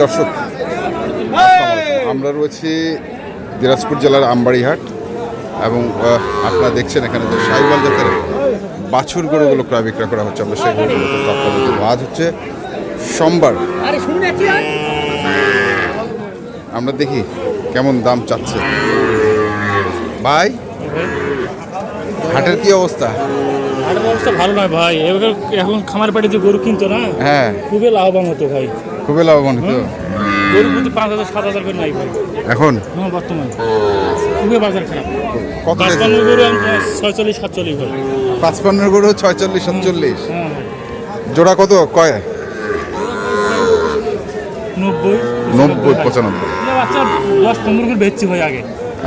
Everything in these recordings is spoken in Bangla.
দর্শক আমরা রয়েছি দিনাজপুর জেলার আমবাড়িহাট এবং আপনারা দেখছেন এখানে যে সাইবাল জাতের বাছুর গরুগুলো ক্রয় বিক্রয় করা হচ্ছে। আমরা সেই গরুগুলো। আজ হচ্ছে। সোমবার আমরা দেখি কেমন দাম চাচ্ছে। ভাই হাটের কি অবস্থা? হাটের অবস্থা ভালো নয় ভাই। এখন খামার গরু কিনতো না? হ্যাঁ। খুবই লাভবান হতো ভাই। খুবই লাভবান হতো। গরু প্রতি পাঁচ হাজার সাত হাজার করে নাই ভাই। এখন? হ্যাঁ বর্তমানে। খুবই বাজার খারাপ। কত পাঁচপান্ন গরু ছয়চল্লিশ সাতচল্লিশ ভাই। পাঁচপান্ন গরু ছয়চল্লিশ সাতচল্লিশ? হ্যাঁ জোড়া কত? কয়? নব্বই। নব্বই পঁচানব্বই। এ বাচ্চা দশ পনেরো করে বেচছি ভাই আগে।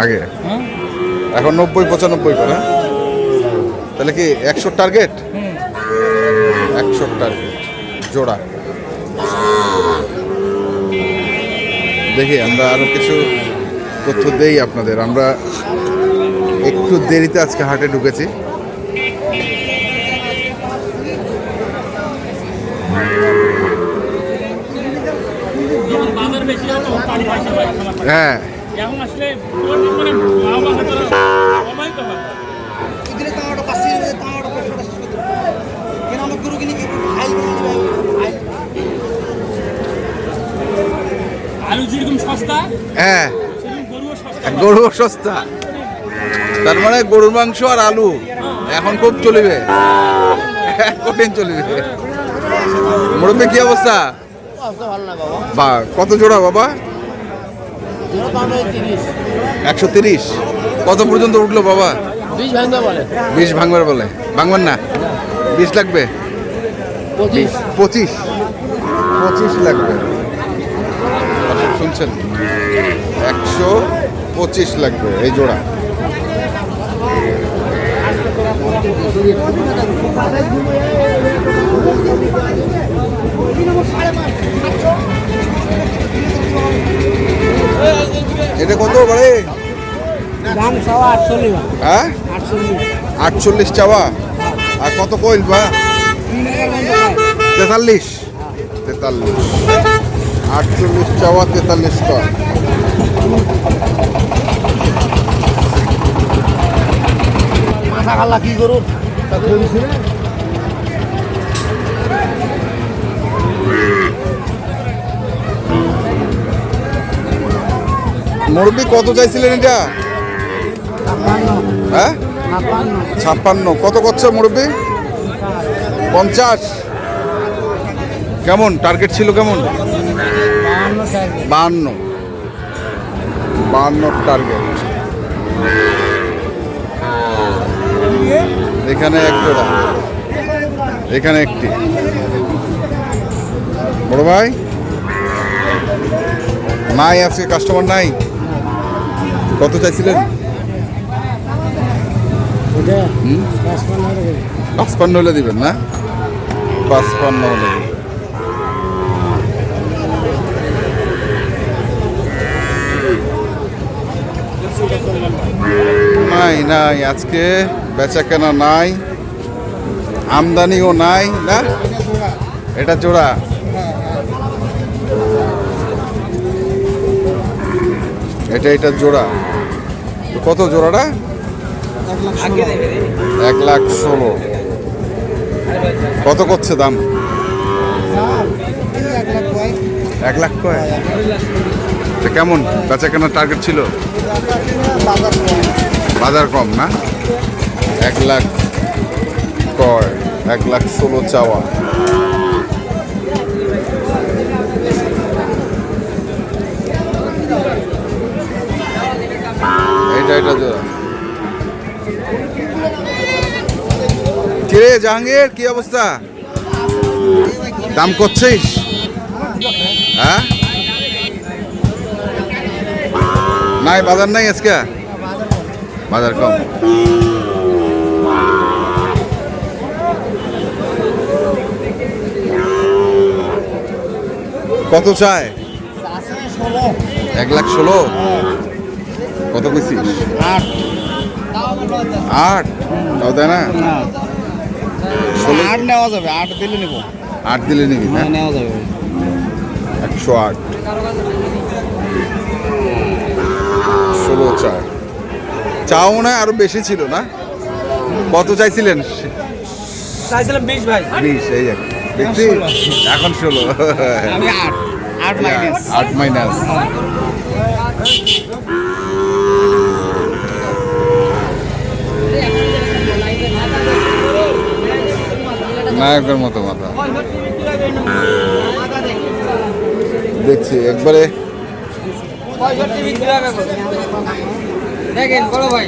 আগে? হ্যাঁ। এখন নব্বই পঁচানব্বই করে হ্যাঁ? তাহলে কি একশো টার্গেট? একশো টার্গেট জোড়া। দেখি আমরা আরও কিছু তথ্য দেই আপনাদের। আমরা একটু দেরিতে আজকে হাটে ঢুকেছি। হ্যাঁ। হ্যাঁ। গরুও সস্তা। তার মানে গরুর মাংস আর আলু এখন খুব চলিবে। কঠিন চলিবে। মুরব্বী কি অবস্থা? অবস্থা ভালো না বাবা বা কত জোড়া বাবা? একশো তিরিশ। কত পর্যন্ত উঠল বাবা? বিশ ভাঙবে বলে। ভাঙবার না? বিশ লাগবে? পঁচিশ। পঁচিশ। পঁচিশ লাগবে। শুনছেন? একশো পঁচিশ লাগবে এই জোড়া। এটা কত আটচল্লিশ হ্যাঁ? আটচল্লিশ। চাওয়া? আর কত কইল বা তেতাল্লিশ। তেতাল্লিশ। আটচল্লিশ চাওয়া তেতাল্লিশ কয় মাথা কি করু মুরব্বী কত চাইছিলেন এটা? হ্যাঁ? ছাপ্পান্ন। ছাপ্পান্ন। কত করছে মুরব্বী? পঞ্চাশ। কেমন? টার্গেট ছিল কেমন? বাহান্ন থাকবে বাহান্ন টার্গেট এখানে এক জোড়া। এখানে একটি। বড় ভাই? নাই আজকে কাস্টমার নাই? কত চাইছিলেন? পাঁচপান্ন হলে দিবেন না? পাঁচপান্ন হলে দিবেন। নাই, আজকে বেচা কেনা নাই, আমদানিও নাই, না? এটা জোড়া। এটা এটা জোড়া। কত জোড়াটা? এক লাখ ষোলো। কত করছে দাম? এক লাখ কয়? কেমন? বেচা কেনার টার্গেট ছিল? বাজার কম না? এক লাখ কয়, এক লাখ ষোলো চাওয়া। এটা এটা কিরে জাহাঙ্গীর, কি অবস্থা? দাম করছিস? হ্যাঁ? নাই, বাজার নাই আজকে? বাজার কম কত চায়? এক লাখ ষোলো? কত কইছিস? আট। তাও দেয় না? আট নেওয়া যাবে আট দিলে নেব। আট দিলে নিবি না নেওয়া যাবে। একশো আট। ষোলো চার চাও না আরও বেশি ছিল না? কত চাইছিলেন? চাইছিলাম বিশ ভাই। বিশ এই। দেখছি এখন ষোলো। আমি আট। মাইনাস নায়কের মতো মাথা। দেখছি একবারে দেখেন বড় ভাই।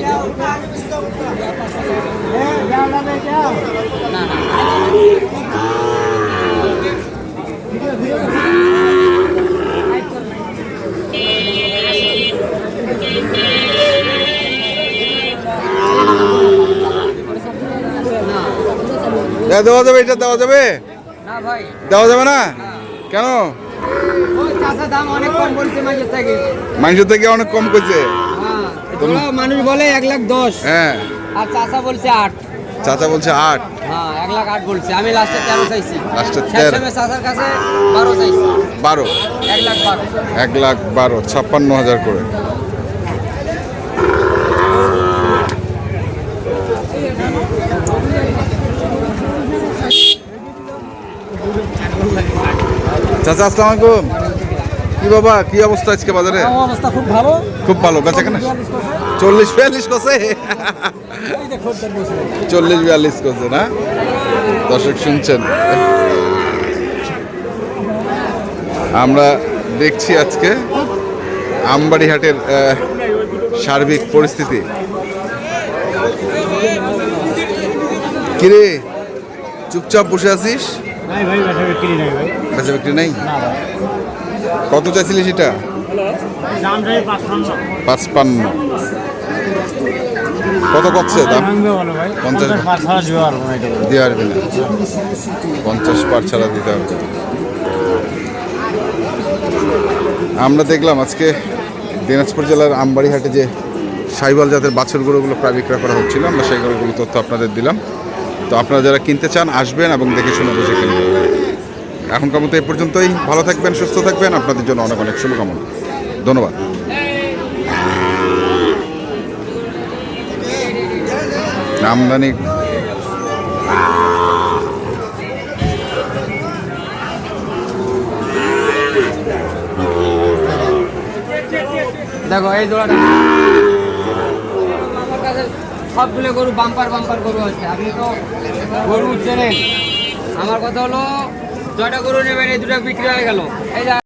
দেওয়া যাবে এটা দেওয়া যাবে? না ভাই। দেওয়া যাবে না? কেন? বলছে থেকে। মাংস থেকে অনেক কম করছে মানুষ বলে এক লাখ দশ। হ্যাঁ। আর চাষা বলছে আট। চাচা বলছে আট। হ্যাঁ এক লাখ আট বলছে। আমি লাস্টে তেরো চাইছি। লাস্টে তেরো। চাষার কাছে বারো চাইছি। বারো। এক লাখ বারো। এক লাখ বারো ছাপ্পান্ন হাজার করে। চাচা আসসালামু আলাইকুম। কি বাবা কি অবস্থা আজকে বাজারে? অবস্থা খুব ভালো। খুব ভালো বেচা কেনা? চল্লিশ বিয়াল্লিশ করছে। চল্লিশ বিয়াল্লিশ করছে? না? দর্শক শুনছেন? আমরা দেখছি আজকে আমবাড়িহাটের সার্বিক পরিস্থিতি। কিরে চুপচাপ বসে আছিস? বেচা বিক্রি নেই কত চাইছিলি সেটা পাঁচপান্ন। কত করছে দাম? পঞ্চাশ। পারবি না। পার ছাড়া দিতে না। আমরা দেখলাম আজকে দিনাজপুর জেলার আমবাড়িহাটে যে সাইবাল জাতের বাছুর গরুগুলো প্রায় বিক্রয় করা হচ্ছিল আমরা সেই গরুগুলো তথ্য আপনাদের দিলাম। তো আপনারা যারা কিনতে চান আসবেন এবং দেখে শুনে বুঝে কিনবেন। এখনকার মতো এই পর্যন্তই। ভালো থাকবেন, সুস্থ থাকবেন। আপনাদের জন্য অনেক অনেক শুভকামনা। ধন্যবাদ। আমদানি দেখো, এই সবগুলো গরু বাম্পার বাম্পার গরু আছে। আপনি তো গরু আমার কথা হলো জয়টা গরু নেবেন এই দুটো বিক্রি হয়ে গেল। এই